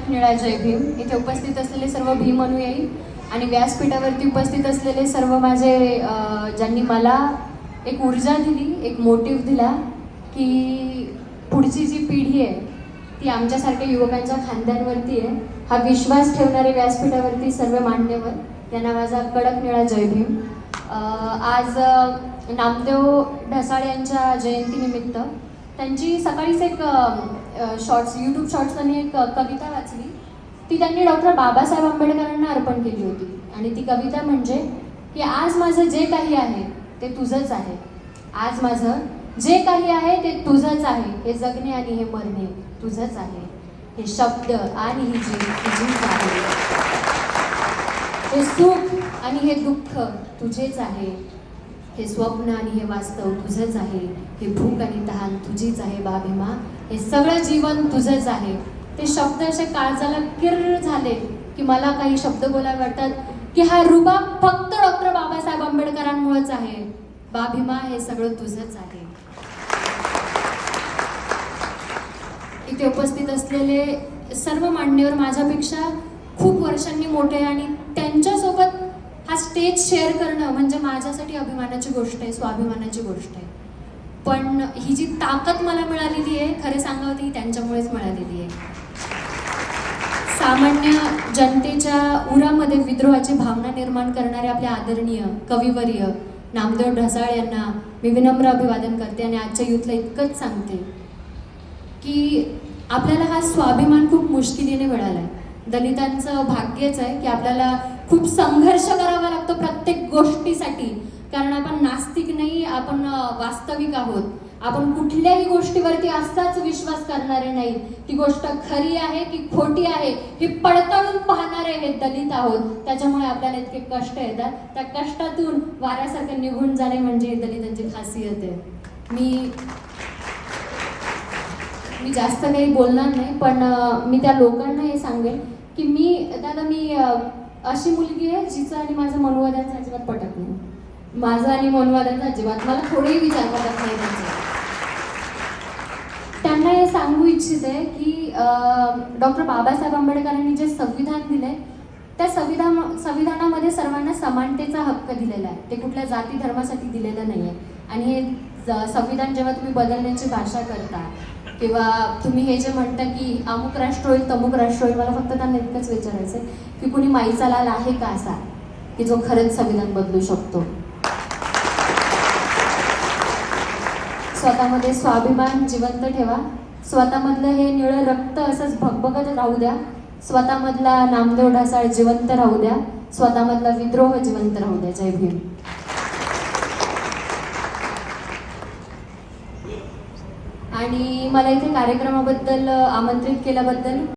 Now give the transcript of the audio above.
कडक निळा जय भीम. इथे उपस्थित असलेले सर्व भीम अनुयायी आणि व्यासपीठावरती उपस्थित असलेले सर्व माझे ज्यांनी मला एक ऊर्जा दिली एक मोटिव्ह दिला की पुढची जी पिढी आहे ती आमच्यासारख्या युवकांच्या खांद्यांवरती आहे. हा विश्वास ठेवणारे व्यासपीठावरती सर्व मान्यवर यांना माझा कडक निळा जय भीम. आज नामदेव ढसाळ यांच्या जयंतीनिमित्त त्यांची सकाळीच एक शॉर्ट्स यूट्यूब शॉर्ट्स त्यांनी एक कविता वाचली. ती त्यांनी डॉक्टर बाबासाहेब आंबेडकरांना अर्पण केली होती. आणि ती कविता म्हणजे की आज माझं जे काही आहे ते तुझंच आहे. आज माझं जे काही आहे ते तुझंच आहे. हे जगणे आणि हे मरणे तुझंच आहे. हे शब्द आणि ही जी तुझीच आहे. हे सुख आणि हे दुःख तुझेच आहे. हे स्वप्न आणि हे वास्तव तुझंच आहे. हे भूक आणि तहान तुझीच आहे बा भीमा हे सगळं जीवन तुझंच आहे. ते शब्द असे काळजाला किर्र झाले की मला काही शब्द बोलायला वाटतात की हा रुबाब फक्त डॉक्टर बाबासाहेब आंबेडकरांमुळेच आहे. बा भीमा हे सगळं तुझंच आहे. इथे उपस्थित असलेले सर्व मान्यवर माझ्यापेक्षा खूप वर्षांनी मोठे आणि त्यांच्यासोबत स्टेज शेअर करणं म्हणजे माझ्यासाठी अभिमानाची गोष्ट आहे स्वाभिमानाची गोष्ट आहे. पण ही जी ताकद मला मिळालेली आहे खरे सांगावं ती त्यांच्यामुळेच मिळालेली आहे. सामान्य जनतेच्या उरामध्ये विद्रोहाची भावना निर्माण करणारे आपले आदरणीय कविवर्य नामदेव ढसाळ यांना मी विनम्र अभिवादन करते आणि आजच्या युथला इतकंच सांगते की आपल्याला हा स्वाभिमान खूप मुश्किलीने मिळाला आहे दलितांचं भाग्यच आहे की आपल्याला खूप संघर्ष करावा लागतो प्रत्येक गोष्टीसाठी. कारण आपण नास्तिक नाही आपण वास्तविक आहोत. आपण कुठल्याही गोष्टीवरती असाच विश्वास करणारे नाही. ती गोष्ट खरी आहे की खोटी आहे ही पडताळून पाहणारे हे दलित आहोत. त्याच्यामुळे आपल्याला इतके कष्ट येतात. त्या कष्टातून वाऱ्यासारखं निघून जाणे म्हणजे दलितांची खासियत आहे. मी मी जास्त काही बोलणार नाही पण मी त्या लोकांना हे सांगेन की मी दादा मी अशी मुलगी आहे जिचं आणि माझं मनोवादांचं अजिबात पटत नाही. माझं आणि मनोवादांचं अजिबात मला थोडेही विचार पटत नाही त्यांचे. त्यांना हे सांगू इच्छिते की डॉक्टर बाबासाहेब आंबेडकरांनी जे संविधान दिले त्या संविधान संविधानामध्ये सर्वांना समानतेचा हक्क दिलेला आहे. ते कुठल्या जाती धर्मासाठी दिलेलं नाही आहे आणि हे संविधान जेव्हा तुम्ही बदलण्याची भाषा करता किंवा तुम्ही हे जे म्हणता की अमुक राष्ट्र होईल तमुक राष्ट्र होईल मला फक्त त्यांना इतकंच विचारायचं आहे की कुणी माईचा लाल आहे का असा? की जो खरंच संविधान बदलू शकतो? स्वतःमध्ये स्वाभिमान जिवंत ठेवा. स्वतःमधलं हे निळं रक्त असंच भगभगत राहू द्या. स्वतःमधला नामदेव ढासाळ जिवंत राहू द्या. स्वतःमधला विद्रोह जिवंत राहू द्या. जय भीम. आणि मला इथे कार्यक्रमाबद्दल आमंत्रित केल्याबद्दल